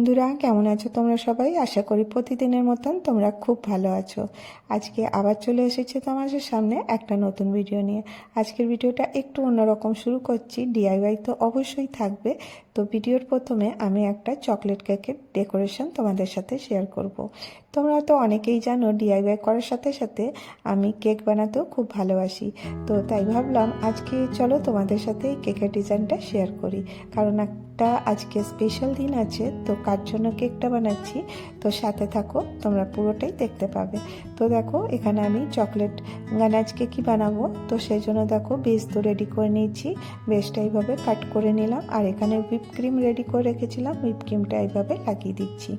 বন্ধুরা, কেমন আছো তোমরা সবাই? আশা করি প্রতিদিনের মতন তোমরা খুব ভালো আছো। আজকে আবার চলে এসেছে তোমাদের সামনে একটা নতুন ভিডিও নিয়ে। আজকের ভিডিওটা একটু অন্যরকম শুরু করছি। ডিআইওয়াই তো অবশ্যই থাকবে। তো ভিডিওর প্রথমে আমি একটা চকলেট কেকের ডেকোরেশন তোমাদের সাথে শেয়ার করব। তোমরা তো অনেকেই জানো ডিআইওয়াই করার সাথে সাথে আমি কেক বানাতেও খুব ভালোবাসি। তো তাই ভাবলাম আজকে চলো তোমাদের সাথে কেকের ডিজাইনটা শেয়ার করি। কারণ একটা আজকে স্পেশাল দিন আছে, তো কার জন্য কেকটা বানাচ্ছি? তো সাথে থাকো, তোমরা পুরোটাই দেখতে পাবে। তো দেখো, এখানে আমি চকলেট গানাজকে কি বানাবো। তো সেই জন্য দেখো বেস তো রেডি করে নিয়েছি বেসটা এইভাবে কাট করে নিলাম। আর এখানে হুইপ ক্রিম রেডি করে রেখেছিলাম হুইপ ক্রিমটা এইভাবে লাগিয়ে দিচ্ছি।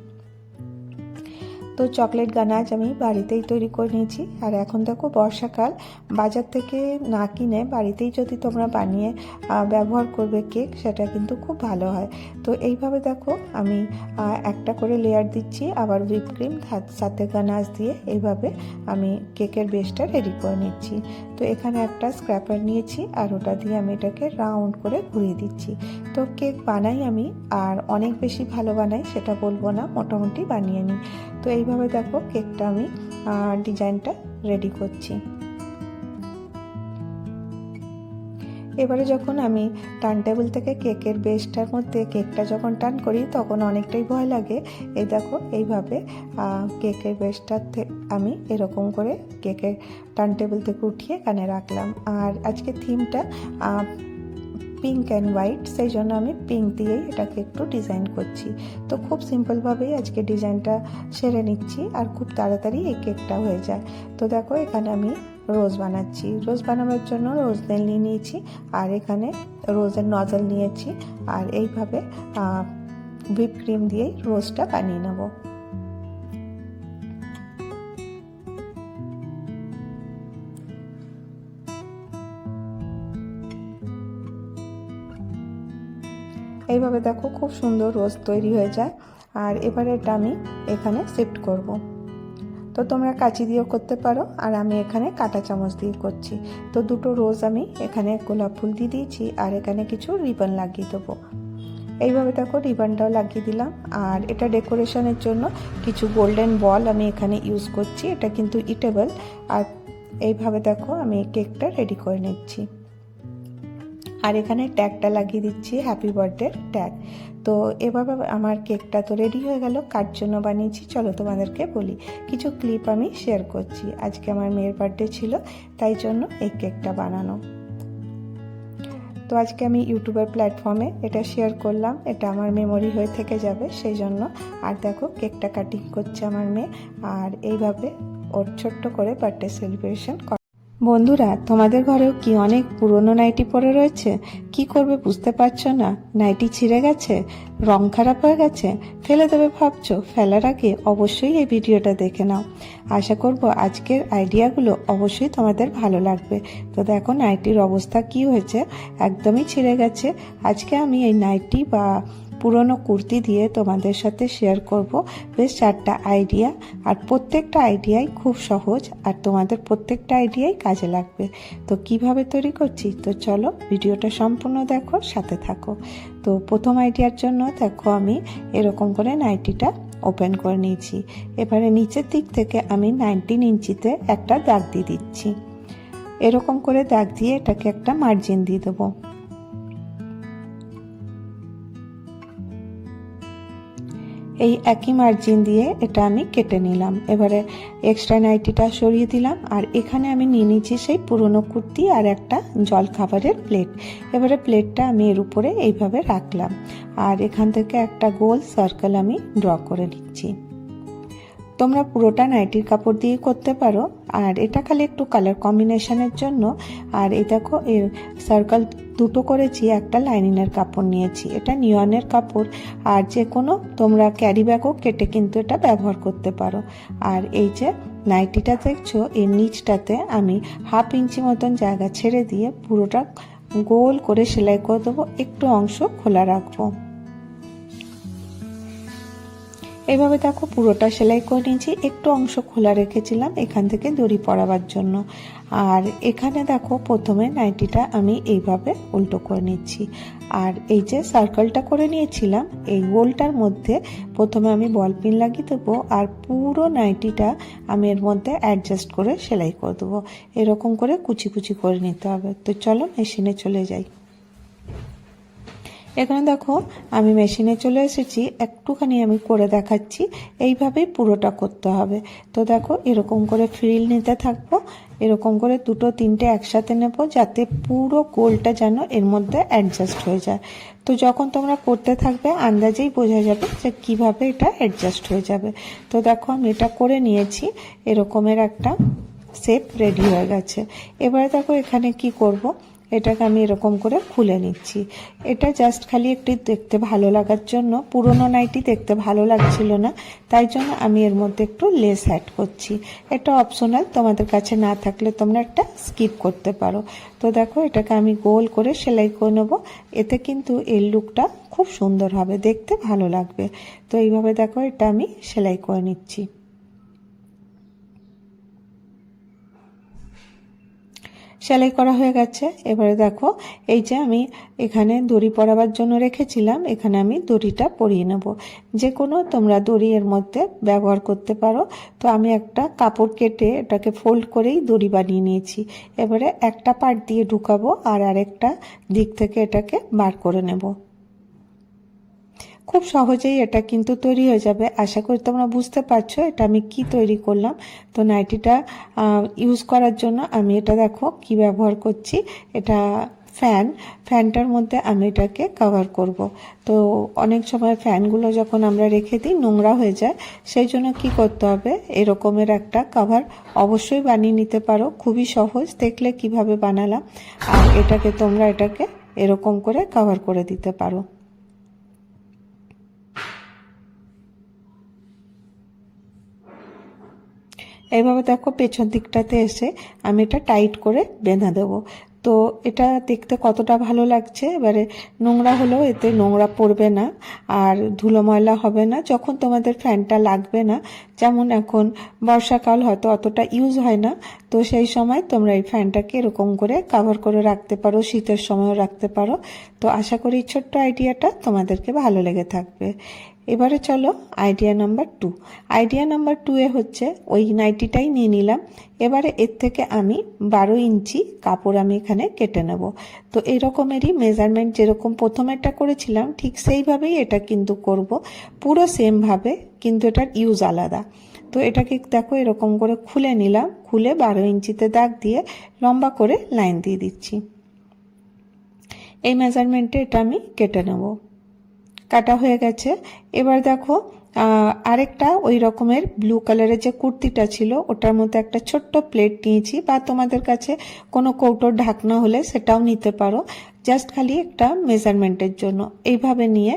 তো চকলেট গানাজ আমি বাড়িতেই তৈরি করে নিয়েছি। আর এখন দেখো বর্ষাকাল, বাজার থেকে না কিনে বাড়িতেই যদি তোমরা বানিয়ে ব্যবহার করবে কেক, সেটা কিন্তু খুব ভালো হয়। তো এইভাবে দেখো আমি একটা করে লেয়ার দিচ্ছি, আবার হুইপ ক্রিম সাথে গানাজ দিয়ে এইভাবে আমি কেকের বেসটা রেডি করে নিচ্ছি। তো এখানে একটা স্ক্র্যাপার নিয়েছি, আর ওটা দিয়ে আমি এটাকে রাউন্ড করে ঘুরিয়ে দিচ্ছি। তো কেক বানাই আমি, আর অনেক বেশি ভালো বানাই, সেটা বলব না, মোটামুটি বানিয়ে নিই। তো এইভাবে দেখো কেকটা আমি ডিজাইনটা রেডি করছি। এবারে যখন আমি টার্ন টেবিল থেকে কেকের বেসটার মধ্যে কেকটা যখন টার্ন করি, তখন অনেকটাই ভয় লাগে। এই দেখো, এইভাবে কেকের বেসটা আমি এরকম করে কেকের টার্ন টেবিল থেকে উঠিয়ে এখানে রাখলাম। আর আজকে থিমটা পিঙ্ক অ্যান্ড হোয়াইট সেই জন্য আমি পিঙ্ক দিয়েই এটাকে একটু ডিজাইন করছি। তো খুব সিম্পলভাবেই আজকে ডিজাইনটা সেরে নিচ্ছি আর খুব তাড়াতাড়ি এই কেকটা হয়ে যায়। তো দেখো এখানে আমি রোজ বানাচ্ছি। রোজ বানানোর জন্য রোজ তেল নিয়ে নিয়েছি আর এখানে রোজের নজল নিয়েছি। আর এইভাবে হুইপ ক্রিম দিয়েই রোজটা বানিয়ে নেব। এইভাবে দেখো খুব সুন্দর রোজ তৈরি হয়ে যায়। আর এবারে এটা আমি এখানে শিফট করব। তো তোমরা কাঁচি দিয়েও করতে পারো আর আমি এখানে কাঁটা চামচ দিয়ে করছি। তো দুটো রোজ আমি এখানে গোলাপ ফুল দিয়ে দিয়েছি আর এখানে কিছু রিবন লাগিয়ে দেবো। এইভাবে দেখো রিবনটাও লাগিয়ে দিলাম। আর এটা ডেকোরেশনের জন্য কিছু গোল্ডেন বল আমি এখানে ইউজ করছি। এটা কিন্তু ইটেবল আর এইভাবে দেখো আমি কেকটা রেডি করে নিচ্ছি। আর এখানে ট্যাগটা লাগিয়ে দিচ্ছি হ্যাপি বার্থডে ট্যাগ তো এভাবে আমার কেকটা তো রেডি হয়ে গেল, কার জন্য বানিয়েছি চলো তোমাদেরকে বলি। কিছু ক্লিপ আমি শেয়ার করছি, আজকে আমার মেয়ের বার্থডে ছিল, তাই জন্য এই কেকটা বানানো। তো আজকে আমি ইউটিউবের প্ল্যাটফর্মে এটা শেয়ার করলাম, এটা আমার মেমোরি হয়ে থেকে যাবে, সেই জন্য। আর দেখো কেকটা কাটিং করছে আমার মেয়ে, আর এইভাবে ওর ছোট্ট করে বার্থডে সেলিব্রেশন বন্ধুরা, তোমাদের ঘরেও কি অনেক পুরনো নাইটি পরে রয়েছে? কি করবে বুঝতে পারছ না? নাইটি ছিঁড়ে গেছে, রং খারাপ হয়ে গেছে, ফেলে দেবে ভাবছ? ফেলার আগে অবশ্যই এই ভিডিওটা দেখে নাও। আশা করব আজকের আইডিয়াগুলো অবশ্যই তোমাদের ভালো লাগবে। তো দেখো নাইটির অবস্থা কি হয়েছে? একদমই ছিঁড়ে গেছে। আজকে আমি এই নাইটি বা পুরনো কুর্তি দিয়ে তোমাদের সাথে শেয়ার করব। বেশ চারটা আইডিয়া আর প্রত্যেকটা আইডিয়াই খুব সহজ, আর তোমাদের প্রত্যেকটা আইডিয়াই কাজে লাগবে। তো কীভাবে তৈরি করছি? তো চলো ভিডিওটা সম্পূর্ণ দেখো, সাথে থাকো। তো প্রথম আইডিয়ার জন্য দেখো আমি এরকম করে নাইটিটা ওপেন করে নিয়েছি। এবারে নিচের দিক থেকে আমি নাইনটিন ইঞ্চিতে একটা দাগ দিয়ে দিচ্ছি। এরকম করে দাগ দিয়ে এটাকে একটা মার্জিন দিয়ে দেবো। এই একই মার্জিন দিয়ে এটা আমি কেটে নিলাম। এবারে এক্সট্রা নাইটিটা সরিয়ে দিলাম আর এখানে আমি নিয়ে নিয়েছি সেই পুরনো কুর্তি আর একটা জল খাবারের প্লেট এবারে প্লেটটা আমি এর উপরে এইভাবে রাখলাম। আর এখান থেকে একটা গোল সার্কেল আমি ড্র করে নিচ্ছি। তোমরা পুরোটা নাইটির কাপড় দিয়ে করতে পারো। আর এটা খালি একটু কালার কম্বিনেশনের জন্য। আর এই দেখো, এর সার্কেল দুটো করেছি, একটা লাইনিংয়ের কাপড় নিয়েছি। এটা নিয়নের কাপড়। আর যে কোনো তোমরা ক্যারি ব্যাগও কেটে কিন্তু এটা ব্যবহার করতে পারো। আর এই যে নাইটিটা দেখছ, এর নিচটাতে আমি হাফ ইঞ্চি মতন জায়গা ছেড়ে দিয়ে পুরোটা গোল করে সেলাই করে দেবো। একটু অংশ খোলা রাখব। এইভাবে দেখো পুরোটা সেলাই করে নিয়েছি। একটু অংশ খোলা রেখেছিলাম এখান থেকে দড়ি পরাবার জন্য। আর এখানে দেখো প্রথমে নাইটিটা আমি এইভাবে উল্টো করে নিচ্ছি। আর এই যে সার্কেলটা করে নিয়েছিলাম, এই গোলটার মধ্যে প্রথমে আমি বল পিন লাগিয়ে দেবো আর পুরো নাইটিটা আমি এর মধ্যে অ্যাডজাস্ট করে সেলাই করে দেবো। এরকম করে কুচি কুচি করে নিতে হবে। তো চলো মেশিনে চলে যাই। এখানে দেখো, আমি মেশিনে চলে এসেছি, একটুখানি আমি করে দেখাচ্ছি, এইভাবেই পুরোটা করতে হবে। তো দেখো, এরকম করে ফ্রিল নিতে থাকব, এরকম করে দুটো তিনটে একসাথে নেব, যাতে পুরো গোলটা যেন এর মধ্যে অ্যাডজাস্ট হয়ে যায়। তো যখন তোমরা করতে থাকবে, আন্দাজেই বোঝা যাবে যে কীভাবে এটা অ্যাডজাস্ট হয়ে যাবে। তো দেখো, আমি এটা করে নিয়েছি, এরকমের একটা শেপ রেডি হয়ে গেছে। এবারে দেখো, এখানে কি করব? এটাকে আমি এরকম করে খুলে নিচ্ছি। এটা জাস্ট খালি একটি দেখতে ভালো লাগার জন্য, পুরনো নাইটি দেখতে ভালো লাগছিল না, তাই জন্য আমি এর মধ্যে একটু লেস অ্যাড করছি। এটা অপশনাল তোমাদের কাছে না থাকলে তোমরা একটা স্কিপ করতে পারো। তো দেখো, এটাকে আমি গোল করে সেলাই করে নেব। এতে কিন্তু এর লুকটা খুব সুন্দর হবে, দেখতে ভালো লাগবে। তো এইভাবে দেখো, এটা আমি সেলাই করে নিচ্ছি। সেলাই করা হয়ে গেছে। এবারে দেখো, এই যে আমি এখানে দড়ি পরাবার জন্য রেখেছিলাম। এখানে আমি দড়িটা পরিয়ে নেব। যে কোনো তোমরা দড়ি এর মধ্যে ব্যবহার করতে পারো। তো আমি একটা কাপড় কেটে এটাকে ফোল্ড করেই দড়ি বানিয়ে নিয়েছি। এবারে একটা পার্ট দিয়ে ঢুকাবো আর আরেকটা দিক থেকে এটাকে বার করে নেব। খুব সহজেই এটা কিন্তু তৈরি হয়ে যাবে। আশা করি তোমরা বুঝতে পারছ এটা আমি কি তৈরি করলাম। তো নাইটিটা ইউজ করার জন্য আমি এটা দেখো কি ব্যবহার করছি। এটা ফ্যান ফ্যানটার মধ্যে আমি এটাকে কভার করব। তো অনেক সময় ফ্যানগুলো যখন আমরা রেখে দিই, নোংরা হয়ে যায়, সেই জন্য কি করতে হবে? এরকমের একটা কভার অবশ্যই বানিয়ে নিতে পারো। খুবই সহজ দেখলে কীভাবে বানালাম। আর এটাকে তোমরা এটাকে এরকম করে কভার করে দিতে পারো। এইভাবে দেখো পেছন দিকটাতে এসে আমি এটা টাইট করে বেঁধে দেবো। তো এটা দেখতে কতটা ভালো লাগছে, এবারে নোংরা হলেও এতে নোংরা পড়বে না আর ধুলো ময়লা হবে না যখন তোমাদের ফ্যানটা লাগবে না। যেমন এখন বর্ষাকাল হয়তো অতটা ইউজ হয় না, তো সেই সময় তোমরা এই ফ্যানটাকে এরকম করে কাভার করে রাখতে পারো, শীতের সময়ও রাখতে পারো। তো আশা করি ছোট্ট আইডিয়াটা তোমাদেরকে ভালো লেগে থাকবে। এবারে চলো idea number two idea number two এ হচ্ছে ওই নাইটিটাই নিয়ে নিলাম। এবারে এর থেকে আমি বারো ইঞ্চি কাপড় আমি এখানে কেটে নেব। তো এই রকমেরই মেজারমেন্ট যেরকম প্রথমেরটা করেছিলাম, ঠিক সেইভাবেই এটা কিন্তু করব। পুরো সেমভাবে কিন্তু এটার ইউজ আলাদা। তো এটাকে দেখো এরকম করে খুলে নিলাম। খুলে বারো ইঞ্চিতে দাগ দিয়ে লম্বা করে লাইন দিয়ে দিচ্ছি। এই মেজারমেন্টে এটা আমি কেটে নেব। কাটা হয়ে গেছে। এবার দেখো আরেকটা ওই রকমের ব্লু কালারের যে কুর্তিটা ছিল, ওটার মধ্যে একটা ছোট্ট প্লেট নিয়েছি বা তোমাদের কাছে কোনো কৌটোর ঢাকনা হলে সেটাও নিতে পারো। জাস্ট খালি একটা মেজারমেন্টের জন্য। এইভাবে নিয়ে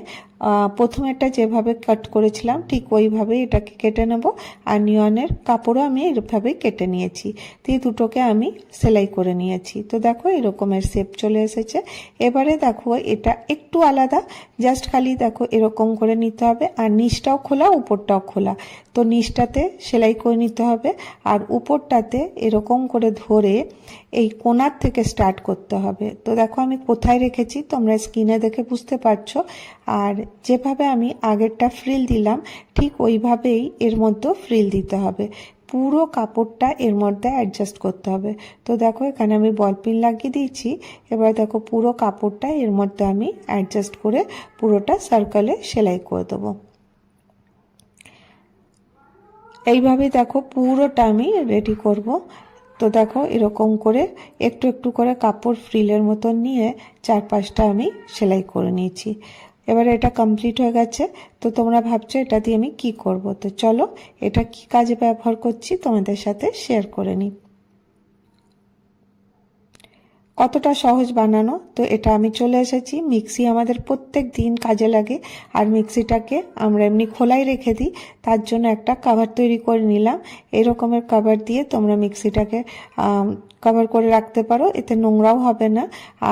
প্রথমেরটা যেভাবে কাট করেছিলাম, ঠিক ওইভাবেই এটাকে কেটে নেব। আর নিয়নের কাপড়ও আমি এইভাবেই কেটে নিয়েছি। তো এই দুটোকে আমি সেলাই করে নিয়েছি। তো দেখো এরকমের শেপ চলে এসেছে। এবারে দেখো এটা একটু আলাদা জাস্ট খালি দেখো এরকম করে নিতে হবে। আর নিচটাও খোলা, উপরটাও খোলা। তো নিচটাতে সেলাই করে নিতে হবে। আর উপরটাতে এরকম করে ধরে এই কোনার থেকে স্টার্ট করতে হবে। তো দেখো আমি কোথায় রেখেছি, তোমরা স্ক্রিনে দেখে বুঝতে পারছ। আর যেভাবে আমি আগেরটা ফ্রিল দিলাম, ঠিক ওইভাবেই এর মধ্যেও ফ্রিল দিতে হবে। পুরো কাপড়টা এর মধ্যে অ্যাডজাস্ট করতে হবে। তো দেখো এখানে আমি বল পিন লাগিয়ে দিয়েছি। এবার দেখো পুরো কাপড়টা এর মধ্যে আমি অ্যাডজাস্ট করে পুরোটা সার্কেলে সেলাই করে দেবো। এইভাবে দেখো পুরোটা আমি রেডি করব। তো দেখো এরকম করে একটু একটু করে কাপড় ফ্রিলের মতন নিয়ে চার পাঁচটা আমি সেলাই করে নিয়েছি। এবার এটা কমপ্লিট হয়ে গেছে, তো তোমরা ভাবছ এটা দিয়ে আমি কি করব? তো চলো এটা কি কাজে ব্যবহার করছি তোমাদের সাথে শেয়ার করে নিই। কতটা সহজ বানানো, তো এটা আমি চলে এসেছি। মিক্সি আমাদের প্রত্যেক দিন কাজে লাগে, আর মিক্সিটাকে আমরা এমনি খোলাই রেখে দিই, তার জন্য একটা কাভার তৈরি করে নিলাম। এরকমের কাভার দিয়ে তোমরা মিক্সিটাকে কভার করে রাখতে পারো, এতে নোংরাও হবে না,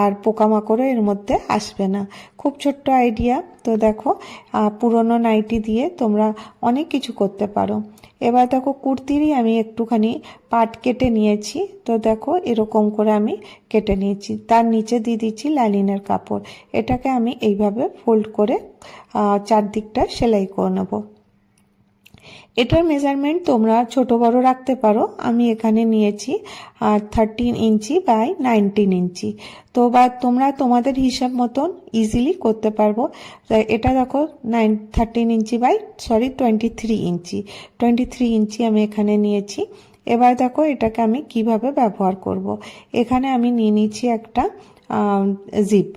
আর পোকামাকড়ও এর মধ্যে আসবে না। খুব ছোট্ট আইডিয়া তো দেখো পুরনো নাইটি দিয়ে তোমরা অনেক কিছু করতে পারো। এবার দেখো কুর্তিরই আমি একটুখানি পাট কেটে নিয়েছি। তো দেখো এরকম করে আমি কেটে নিয়েছি। তার নিচে দিয়ে দিচ্ছি লালিনের কাপড়। এটাকে আমি এইভাবে ফোল্ড করে চারদিকটা সেলাই করে নেব। এটার মেজারমেন্ট তোমরা ছোট বড় রাখতে পারো। আমি এখানে নিয়েছি, আর thirteen inch by nineteen inch. তো বা তোমরা তোমাদের হিসাব মতন ইজিলি করতে পারব। এটা দেখো nine thirteen inch by sorry twenty three inch. Twenty three inch আমি এখানে নিয়েছি। এবার দেখো, এটাকে আমি কীভাবে ব্যবহার করব। এখানে আমি নিয়ে নিচ্ছি একটা জিপ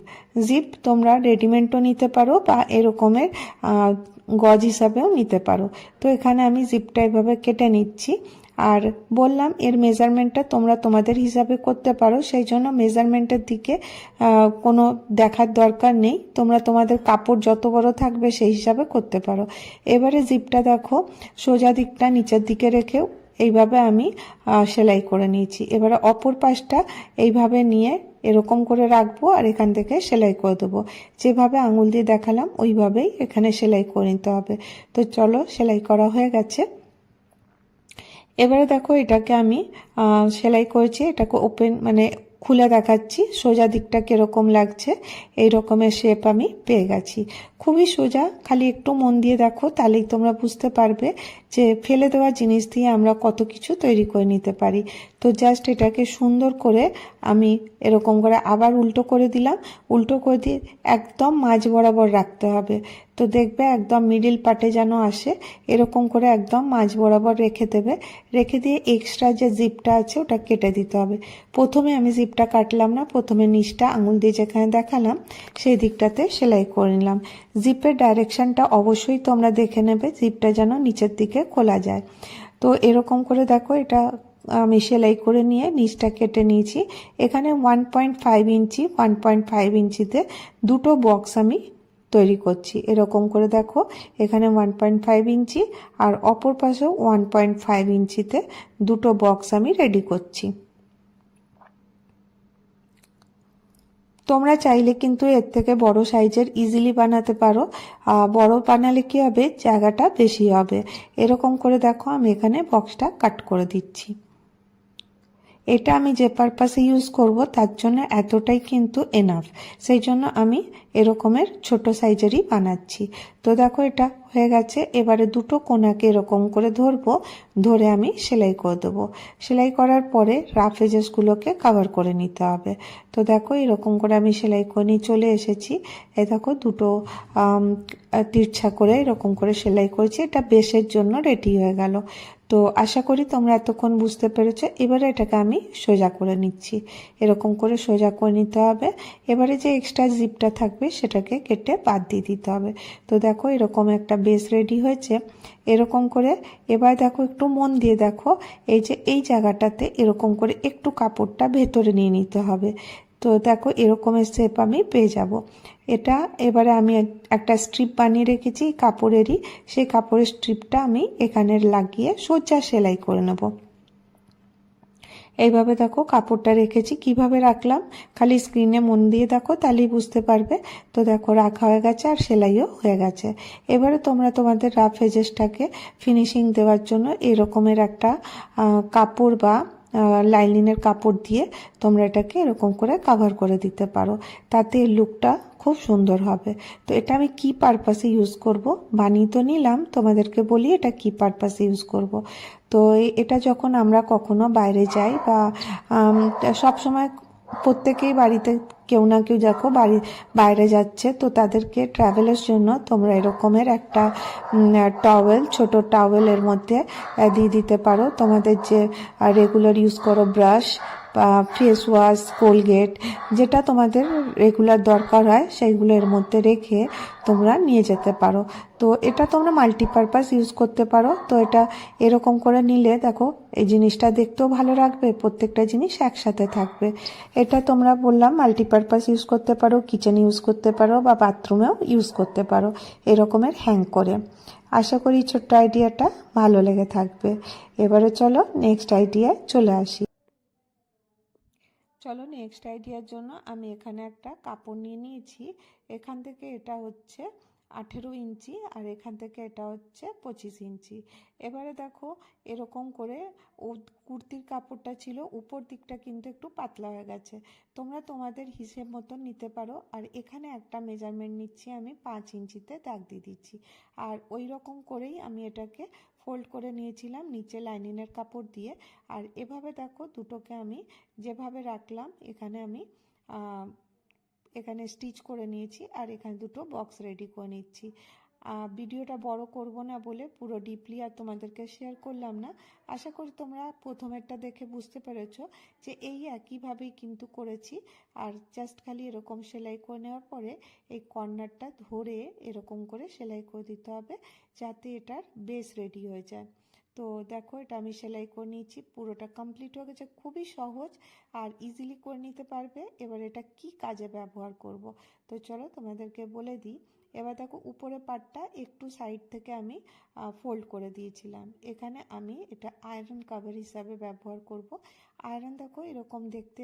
জিপ তোমরা রেডিমেডও নিতে পারো বা এরকমের গজ হিসাবেও নিতে পারো। তো এখানে আমি জিপটা এভাবে কেটে নিচ্ছি। আর বললাম, এর মেজারমেন্টটা তোমরা তোমাদের হিসাবে করতে পারো। সেই জন্য মেজারমেন্টের দিকে কোনো দেখার দরকার নেই। তোমরা তোমাদের কাপড় যত বড় থাকবে সেই হিসাবে করতে পারো। এবারে জিপটা দেখো, সোজা দিকটা নিচের দিকে রেখেও এইভাবে আমি সেলাই করে নিয়েছি। এবারে অপর পাশটা এইভাবে নিয়ে এরকম করে রাখব আর এখান থেকে সেলাই করে দেবো। যেভাবে আঙুল দিয়ে দেখালাম, ওইভাবেই এখানে সেলাই করে নিতে হবে। তো চলো, সেলাই করা হয়ে গেছে। এবারে দেখো, এটাকে আমি সেলাই করেছি, এটাকে ওপেন মানে খুলে দেখাচ্ছি। সোজা দিকটা কীরকম লাগছে এই রকমের শেপ আমি পেয়ে গেছি। খুবই সোজা। খালি একটু মন দিয়ে দেখো, তাহলেই তোমরা বুঝতে পারবে যে ফেলে দেওয়া জিনিস দিয়ে আমরা কত কিছু তৈরি করে নিতে পারি। তো জাস্ট এটাকে সুন্দর করে আমি এরকম করে আবার উল্টো করে দিলাম। উল্টো করে দিয়ে একদম মাঝ বরাবর রাখতে হবে। তো দেখবে একদম মিডিল পার্টে যেন আসে, এরকম করে একদম মাঝ বরাবর রেখে দেবে। রেখে দিয়ে এক্সট্রা যে জিপটা আছে, ওটা কেটে দিতে হবে। প্রথমে আমি জিপটা কাটলাম না, প্রথমে নিচটা আঙুল দিয়ে যেখানে দেখালাম, সেই দিকটাতে সেলাই করে নিলাম। জিপের ডাইরেকশনটা অবশ্যই তোমরা দেখে নেবে জিপটা যেন নিচের দিকে খোলা যায়। তো এরকম করে দেখো, এটা আমি সেলাই করে নিয়ে নিচটা কেটে নিয়েছি। এখানে one point five inch one point five ইঞ্চিতে দুটো বক্স আমি তৈরি করছি। এরকম করে দেখো, এখানে ওয়ান পয়েন্ট ফাইভ ইঞ্চি আর অপর পাশেও ওয়ান পয়েন্ট ফাইভ ইঞ্চিতে দুটো বক্স আমি রেডি করছি। তোমরা চাইলে কিন্তু এর থেকে বড় সাইজের ইজিলি বানাতে পারো। বড় বানালে কি হবে? জায়গাটা বেশি হবে। এরকম করে দেখো, আমি এখানে বক্সটা কাট করে দিচ্ছি। এটা আমি যে পারপাসে ইউজ করব, তার জন্য এতটাই কিন্তু এনাফ সেই জন্য আমি এরকমের ছোট সাইজেরই বানাচ্ছি। তো দেখো এটা হয়ে গেছে। এবারে দুটো কোনাকে এরকম করে ধরবো, ধরে আমি সেলাই করে দেবো। সেলাই করার পরে রাফ এজেসগুলোকে কাভার করে নিতে হবে। তো দেখো এরকম করে আমি সেলাই করে নিয়ে চলে এসেছি। এ দেখো দুটো তিরছা করে এরকম করে সেলাই করেছি। এটা বেশের জন্য রেডি হয়ে গেল। তো আশা করি তোমরা এতক্ষণ বুঝতে পেরেছ। এবারে এটাকে আমি সোজা করে নিচ্ছি। এরকম করে সোজা করে নিতে হবে। এবারে যে এক্সট্রা জিপটা থাকবে সেটাকে কেটে বাদ দিয়ে দিতে হবে। তো দেখো এরকম একটা বেস রেডি হয়েছে। এরকম করে এবার দেখো একটু মন দিয়ে দেখো। এই যে এই জায়গাটাতে এরকম করে একটু কাপড়টা ভেতরে নিয়ে নিতে হবে। তো দেখো এরকমের শেপ আমি পেয়ে যাব। এটা এবারে আমি একটা স্ট্রিপ বানিয়ে রেখেছি কাপড়েরই। সেই কাপড়ের স্ট্রিপটা আমি এখানে লাগিয়ে সোজা সেলাই করে নেব। এইভাবে দেখো কাপড়টা রেখেছি। কীভাবে রাখলাম? খালি স্ক্রিনে মন দিয়ে দেখো, তাহলেই বুঝতে পারবে। তো দেখো রাখা হয়ে গেছে আর সেলাইও হয়ে গেছে। এবারে তোমরা তোমাদের রাফ এজেসটাকে ফিনিশিং দেওয়ার জন্য এরকমের একটা কাপড় বা লাইলিনের কাপড় দিয়ে তোমরা এটাকে এরকম করে কাভার করে দিতে পারো। তাতে লুকটা খুব সুন্দর হবে। তো এটা আমি কি পারপাসে ইউজ করব? বানিয়ে তো নিলাম, তোমাদেরকে বলি এটা কি পারপাসে ইউজ করব। তো এটা যখন আমরা কখনো বাইরে যাই বা সব সময় প্রত্যেকেই বাড়িতে কেউ না কেউ দেখো বাড়ি, বাইরে যাচ্ছে, তো তাদেরকে ট্রাভেলের জন্য তোমরা এরকমের একটা টাওয়েল ছোট টাওয়েলের মধ্যে দিয়ে দিতে পারো। তোমাদের যে রেগুলার ইউজ করো ব্রাশ ফেস ওয়াশ কোলগেট যেটা তোমাদের রেগুলার দরকার হয়, সেইগুলো এর মধ্যে রেখে তোমরা নিয়ে যেতে পারো। তো এটা তোমরা মাল্টিপারপাস ইউজ করতে পারো। তো এটা এরকম করে নিলে দেখো, এই জিনিসটা দেখতেও ভালো রাখবে প্রত্যেকটা জিনিস একসাথে থাকবে। এটা তোমরা বললাম মাল্টিপারপাস ইউজ করতে পারো কিচেন ইউজ করতে পারো বা বাথরুমেও ইউজ করতে পারো, এরকমের হ্যাং করে। আশা করি ছোট্ট আইডিয়াটা ভালো লেগে থাকবে। এবারে চলো নেক্সট আইডিয়ায় চলে আসি। চলো নেক্সট আইডিয়ার জন্য আমি এখানে একটা কাপড় নিয়ে নিয়েছি। এখান থেকে এটা হচ্ছে আঠেরো ইঞ্চি আর এখান থেকে এটা হচ্ছে পঁচিশ ইঞ্চি। এবারে দেখো এরকম করে কুর্তির কাপড়টা ছিল, উপর দিকটা কিন্তু একটু পাতলা হয়ে গেছে। তোমরা তোমাদের হিসেব মতন নিতে পারো। আর এখানে একটা মেজারমেন্ট নিচ্ছি আমি, পাঁচ ইঞ্চিতে দাগ দিয়ে দিচ্ছি। আর ওই রকম করেই আমি এটাকে ফোল্ড করে নিয়েছিলাম নিচে লাইনিংয়ের কাপড় দিয়ে। আর এভাবে দেখো দুটোকে আমি যেভাবে রাখলাম, এখানে আমি এখানে স্টিচ করে নিয়েছি আর এখানে দুটো বক্স রেডি করে নিচ্ছি। ভিডিওটা বড় করব না বলে পুরো ডিপলি আর তোমাদেরকে শেয়ার করলাম না। আশা করি তোমরা প্রথমেরটা দেখে বুঝতে পেরেছ যে এই একইভাবেই কিন্তু করেছি। আর জাস্ট খালি এরকম সেলাই করে নেওয়ার পরে এই কর্নারটা ধরে এরকম করে সেলাই করে দিতে হবে যাতে এটার বেস রেডি হয়ে যায়। তো দেখো, এটা আমি সেলাই করে নিয়েছি, পুরোটা কমপ্লিট হয়ে গেছে, খুবই সহজ আর ইজিলি করে নিতে পারবে। এবার এটা কি কাজে ব্যবহার করব? তো চলো তোমাদেরকে বলে দিই এবার দেখো উপরে পাটটা একটু সাইড থেকে আমি ফোল্ড করে দিয়েছিলাম। এখানে আমি এটা আয়রন কাভার হিসাবে ব্যবহার করব। আয়রন দেখো এরকম দেখতে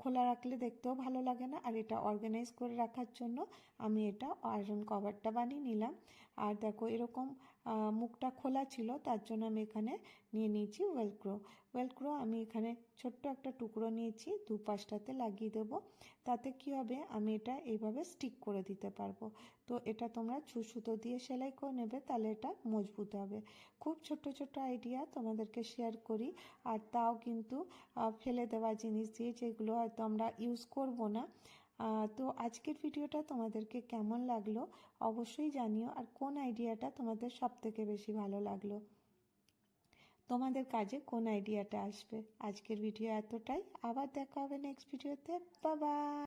খোলা রাখলে দেখতেও ভালো লাগে না। আর এটা অর্গানাইজ করে রাখার জন্য আমি এটা আয়রন কভারটা বানিয়ে নিলাম। আর দেখো এরকম মুখটা খোলা ছিল, তার জন্য আমি এখানে নিয়ে নিয়েছি ওয়েলক্রো ওয়েলক্রো আমি এখানে ছোট্ট একটা টুকরো নিয়েছি, দু পাশটাতে লাগিয়ে দেবো। তাতে কি হবে, আমি এটা এইভাবে স্টিক করে দিতে পারব। তো এটা তোমরা ছু সুতো দিয়ে সেলাই করে নেবে, তাহলে এটা মজবুত হবে। খুব ছোট ছোট আইডিয়া তোমাদেরকে শেয়ার করি। আর তাও কিন্তু ফেলে দেওয়া জিনিস দিয়ে যেগুলো হয়তো আমরা ইউজ করব না তো আজকের ভিডিওটা তোমাদেরকে কেমন লাগল অবশ্যই জানিও আর কোন আইডিয়াটা তোমাদের সব থেকে বেশি ভালো লাগল? তোমাদের কাজে কোন আইডিয়াটা আসবে? আজকের ভিডিও এতটাই। আবার দেখা হবে নেক্সট ভিডিওতে বাবা